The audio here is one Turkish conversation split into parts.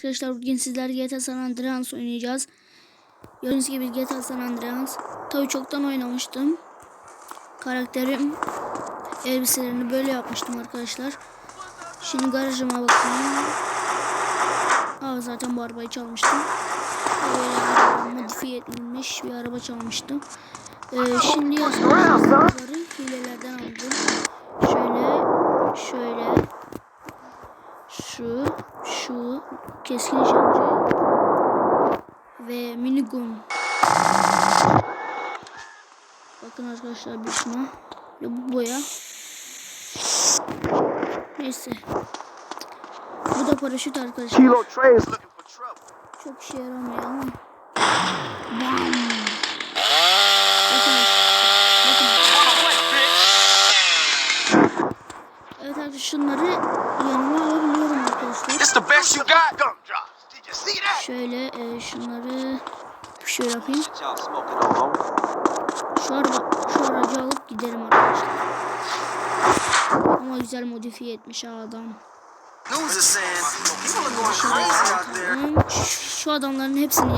arkadaşlar bugün sizler GTA San Andreas oynayacağız. Gördüğünüz gibi GTA San Andreas. Tabii çoktan oynamıştım. Karakterim elbiselerini böyle yapmıştım arkadaşlar. Şimdi garajıma bakayım. Aa, zaten bu arabayı çalmıştım. Böyle modifiye edilmiş bir araba çalmıştım. Ee, şimdi yazıları hilelerden aldım. Şöyle, şöyle, şu, şu keskin nişancı ve minigun. Bakın arkadaşlar bir şuna ve bu boya. Neyse. Bu da paraşüt arkadaşlar. Çok işe yaramıyor ama. Bam. Evet arkadaşlar şunları yanıma alabiliyorum arkadaşlar. It's the best you got. Şöyle e, şunları şöyle yapayım. Şu, araba, şu aracı alıp giderim arkadaşlar. Ama güzel modifiye etmiş adam. Şu, adamların hepsini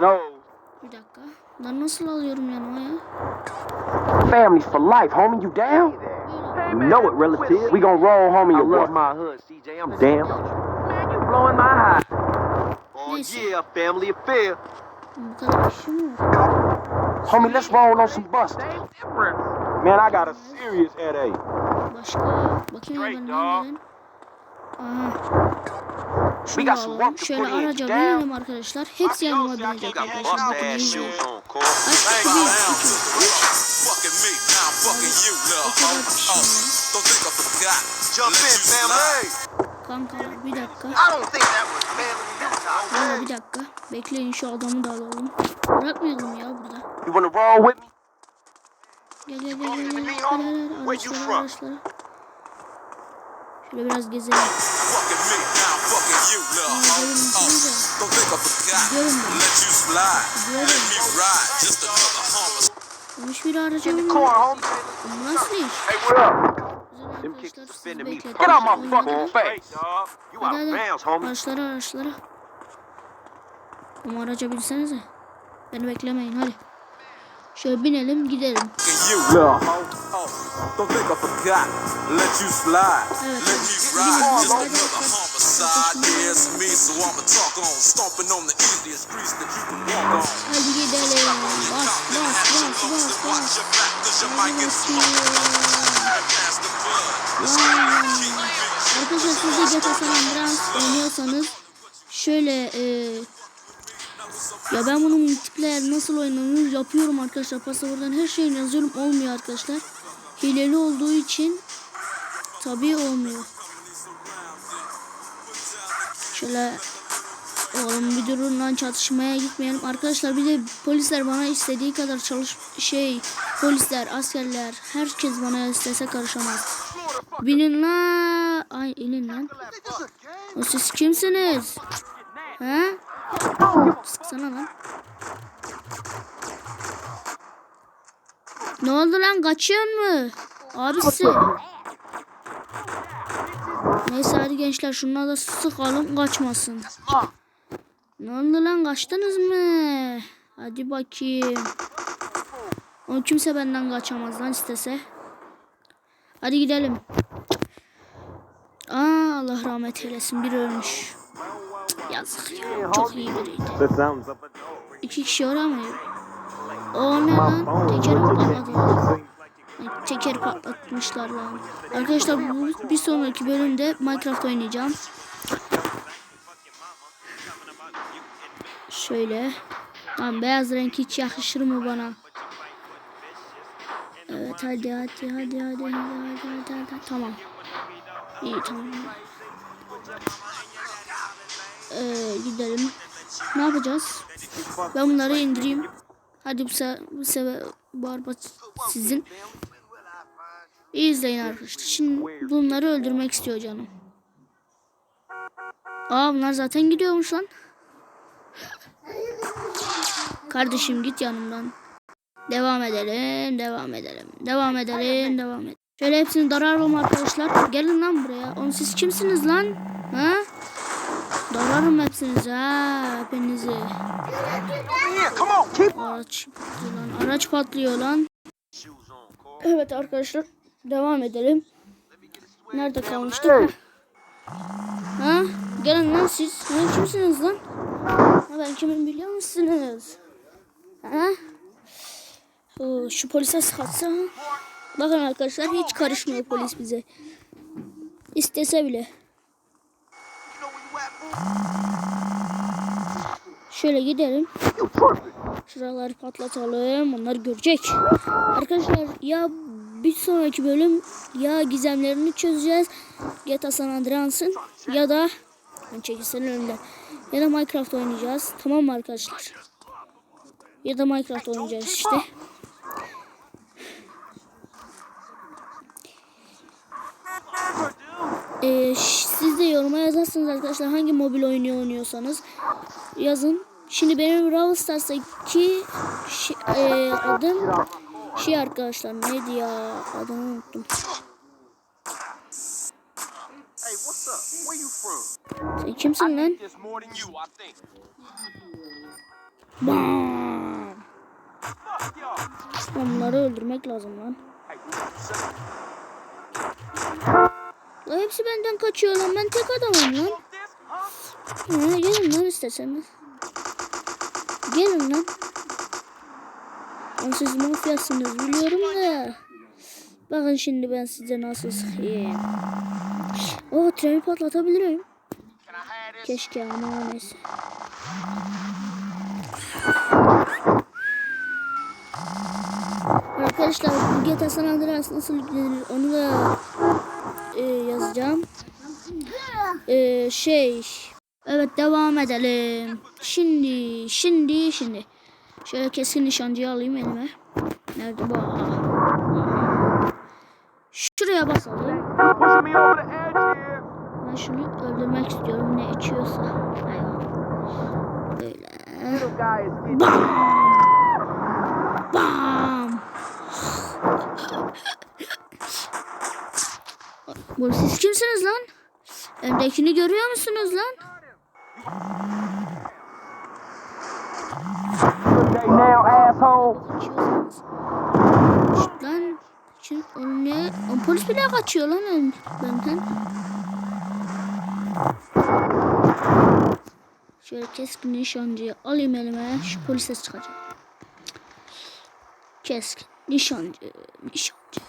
those. Bir dakika. Bunları nasıl alıyorum yanıma ya? Family for life, homie. You down? You know it, relative. We gonna roll home in your love my hood, CJ. I'm damn. Man, you blowing my high. Oh yeah, family affair. Homie, let's roll on some bust. Man, I got a serious headache. Başka, Straight, dog. Şunu da alalım. Şöyle araca binelim arkadaşlar. Hepsi yanıma binecek arkadaşlar. Bakın. 1, 2, 3, Fucking me, now I'm fucking you, little hoe. Oh, don't think I forgot. Jump Let in, you slide. family. Kankalar bir dakika. I don't think that was family you Valla bir dakika. Bekleyin şu adamı da alalım. Bırakmayalım ya burada. You wanna roll with me? Gel gel gel gel gel. Araçlara araçlara. Şöyle biraz gezelim. Gidelim Oh, forgot. Gidelim de. Olmuş bir araca bindim. nasıl iş? Hey, arkadaşlar sizi offended me. bekledim. Get out my Oynadım. fucking face, dog. You out Hadi of hadi. bounds, homie. Araçlara araçlara. Ama araca binsenize. Beni beklemeyin hadi. Şöyle binelim gidelim. Fucking you, Little hoe. Don't think I forgot. Let you slide. Evet, Hadi another bakalım. homicide. Yeah, it's me, so I'ma talk on. Stomping on the easiest streets that you can walk on. Hadi gidelim. Bas bas bas bas. Arkadaşlar siz de GTA San Andreas oynuyorsanız şöyle e, ya ben bunu multiplayer nasıl oynanır yapıyorum arkadaşlar. Pasaporttan her şeyini yazıyorum olmuyor arkadaşlar. Hileli olduğu için tabii olmuyor. Şöyle oğlum bir durun lan çatışmaya gitmeyelim. Arkadaşlar bir de polisler bana istediği kadar çalış şey polisler, askerler herkes bana istese karışamaz. Binin la. Ay inin lan. O siz kimsiniz? He? Sıksana lan. Ne oldu lan kaçıyor mu? Abisi. Neyse hadi gençler şunlara da sıkalım kaçmasın. Ne oldu lan kaçtınız mı? Hadi bakayım. O kimse benden kaçamaz lan istese. Hadi gidelim. Aa Allah rahmet eylesin biri ölmüş. Yazık ya. Çok iyi biriydi. İki kişi oramıyor. O ne lan? Patladı? Ay, Tekeri patlatmışlar lan. Arkadaşlar bu bir sonraki bölümde Minecraft oynayacağım. Şöyle. Lan beyaz renk hiç yakışır mı bana? Evet hadi hadi hadi hadi hadi hadi hadi, hadi. tamam. İyi tamam. Ee, gidelim. Ne yapacağız? Ben bunları indireyim. Hadi bu sefer bu, sefer, bu araba sizin. İyi izleyin arkadaşlar. Şimdi bunları öldürmek istiyor canım. Aa bunlar zaten gidiyormuş lan. Kardeşim git yanımdan. Devam edelim, devam edelim, devam edelim, devam edelim. Şöyle hepsini dararım arkadaşlar. Gelin lan buraya. Oğlum siz kimsiniz lan? Ha? Dararım hepsinizi ha. Hepinizi. Araç lan. Araç patlıyor lan. Evet arkadaşlar. Devam edelim. Nerede kalmıştık? Ha? Gelin lan siz. Ha, kimsiniz lan? Ha, ben kimim biliyor musunuz? Ha? Oo, şu polise sıkatsa. Bakın arkadaşlar hiç karışmıyor polis bize. İstese bile. Şöyle gidelim. Şuraları patlatalım. Onlar görecek. Arkadaşlar ya bir sonraki bölüm ya gizemlerini çözeceğiz. GTA San Andreas'ın ya da ben çekilsene önümden. Ya da Minecraft oynayacağız. Tamam mı arkadaşlar? Ya da Minecraft oynayacağız işte. Ee, siz de yoruma yazarsınız arkadaşlar hangi mobil oyunu oynuyorsanız yazın. Şimdi benim Brawl Stars'taki şey, e, adım şey arkadaşlar neydi ya adını unuttum. Sen kimsin lan? Bam! Onları öldürmek lazım lan. La hepsi benden kaçıyor lan ben tek adamım lan. Ha, gelin lan isterseniz. Gelin lan. Lan siz mafyasınız biliyorum da. Bakın şimdi ben size nasıl sıkayım. Oh treni patlatabilirim. Keşke ama neyse. Arkadaşlar bu GTA San Andreas nasıl yüklenir onu da e, yazacağım. E, şey evet devam edelim. Şimdi şimdi şimdi şöyle keskin nişancıyı alayım elime. Nerede bu? Şuraya basalım. Ben şunu öldürmek istiyorum ne içiyorsa. Hayvan. Böyle. Bam. Bu siz kimsiniz lan? Öndekini görüyor musunuz lan? Lan. Şu, o ne? O polis bile kaçıyor lan ön- benden. Şöyle keskin nişancıyı alayım elime. Şu polise çıkacağım. Keskin nişancı, nişancı.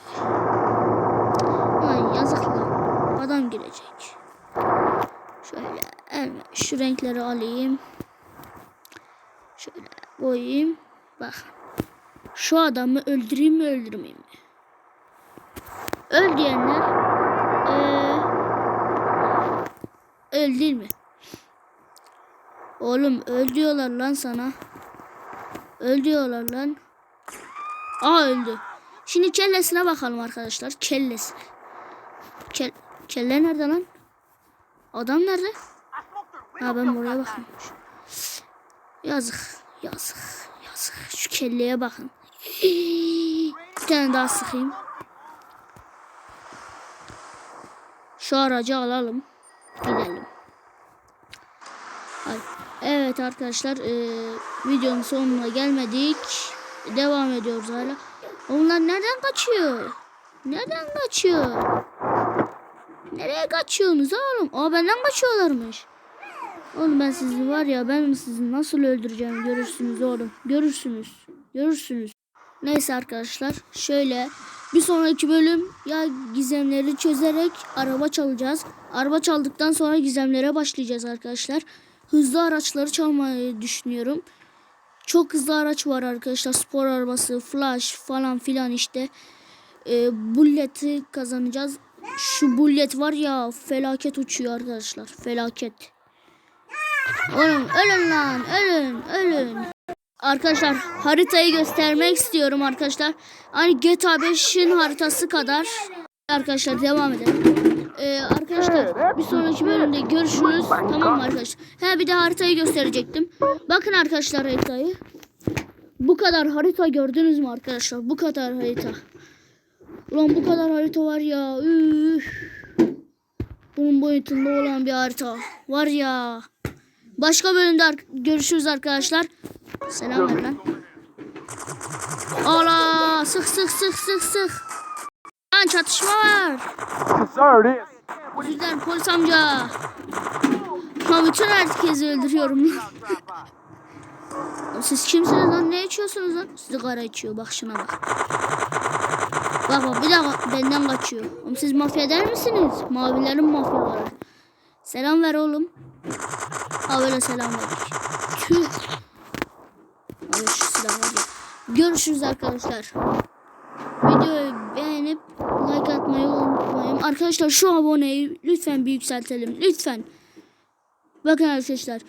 Adam girecek. Şöyle elime şu renkleri alayım. Şöyle koyayım. Bak. Şu adamı öldüreyim mi öldürmeyeyim mi? Öl diyenler eee öl değil mi? Oğlum öl diyorlar lan sana. Öl diyorlar lan. Aa öldü. Şimdi kellesine bakalım arkadaşlar. Kellesine. Kel kelle nerede lan? Adam nerede? Ha ben buraya bakayım. Yazık. Yazık. Yazık. Şu kelleye bakın. Bir tane daha sıkayım. Şu aracı alalım. Gidelim. Evet arkadaşlar eee, videonun sonuna gelmedik. Devam ediyoruz hala. Onlar nereden kaçıyor? Nereden kaçıyor? Nereye kaçıyorsunuz oğlum? Aa benden kaçıyorlarmış. Oğlum ben sizi var ya ben sizi nasıl öldüreceğim görürsünüz oğlum. Görürsünüz. Görürsünüz. Neyse arkadaşlar şöyle bir sonraki bölüm ya gizemleri çözerek araba çalacağız. Araba çaldıktan sonra gizemlere başlayacağız arkadaşlar. Hızlı araçları çalmayı düşünüyorum. Çok hızlı araç var arkadaşlar. Spor arabası, flash falan filan işte. Ee, bulleti kazanacağız. Şu bullet var ya felaket uçuyor arkadaşlar. Felaket. Oğlum ölün lan ölün ölün. Arkadaşlar haritayı göstermek istiyorum arkadaşlar. Hani GTA 5'in haritası kadar. Arkadaşlar devam edelim. Ee, arkadaşlar bir sonraki bölümde görüşürüz. Tamam mı arkadaşlar? He bir de haritayı gösterecektim. Bakın arkadaşlar haritayı. Bu kadar harita gördünüz mü arkadaşlar? Bu kadar harita. Ulan bu kadar harita var ya. Üf. Bunun boyutunda olan bir harita. Var ya. Başka bölümde görüşürüz arkadaşlar. Selam ver lan. Ala sık sık sık sık sık. Lan çatışma var. Özür dilerim polis amca. Lan bütün herkesi öldürüyorum. Siz kimsiniz lan? Ne içiyorsunuz lan? Sigara içiyor. Bak şuna bak. Bak bak bir daha benden kaçıyor. Oğlum siz mafya der misiniz? Mavilerin mafyaları. Selam ver oğlum. Ha böyle selam verdik. Tüh. Görüşürüz arkadaşlar. Videoyu beğenip like atmayı unutmayın. Arkadaşlar şu aboneyi lütfen bir yükseltelim. Lütfen. Bakın arkadaşlar.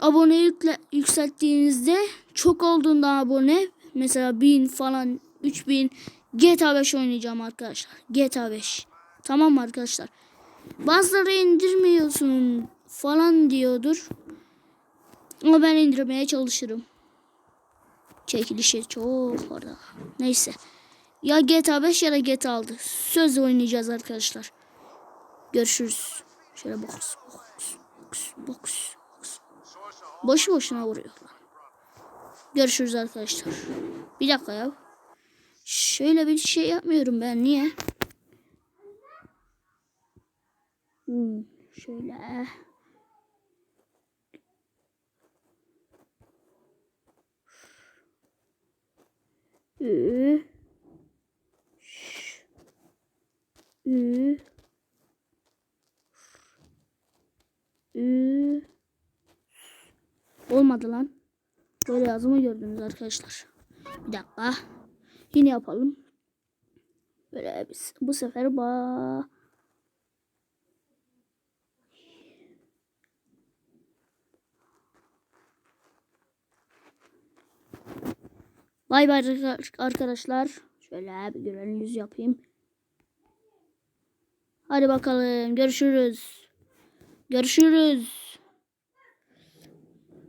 Abone yükle, yükselttiğinizde çok olduğunda abone mesela 1000 falan 3000 GTA 5 oynayacağım arkadaşlar. GTA 5. Tamam mı arkadaşlar? Bazıları indirmiyorsun falan diyordur. Ama ben indirmeye çalışırım. Çekilişi çok orada. Neyse. Ya GTA 5 ya da GTA 6. Söz oynayacağız arkadaşlar. Görüşürüz. Şöyle box box box box box. Boşu boşuna vuruyorlar. Görüşürüz arkadaşlar. Bir dakika ya. Şöyle bir şey yapmıyorum ben. Niye? Hmm, şöyle. Ü. Ş. Ü. Ü. Olmadı lan. Böyle yazımı gördünüz arkadaşlar. Bir dakika. Yine yapalım. Böyle biz bu sefer ba Bay bay arkadaşlar. Şöyle bir görelim yüz yapayım. Hadi bakalım görüşürüz. Görüşürüz.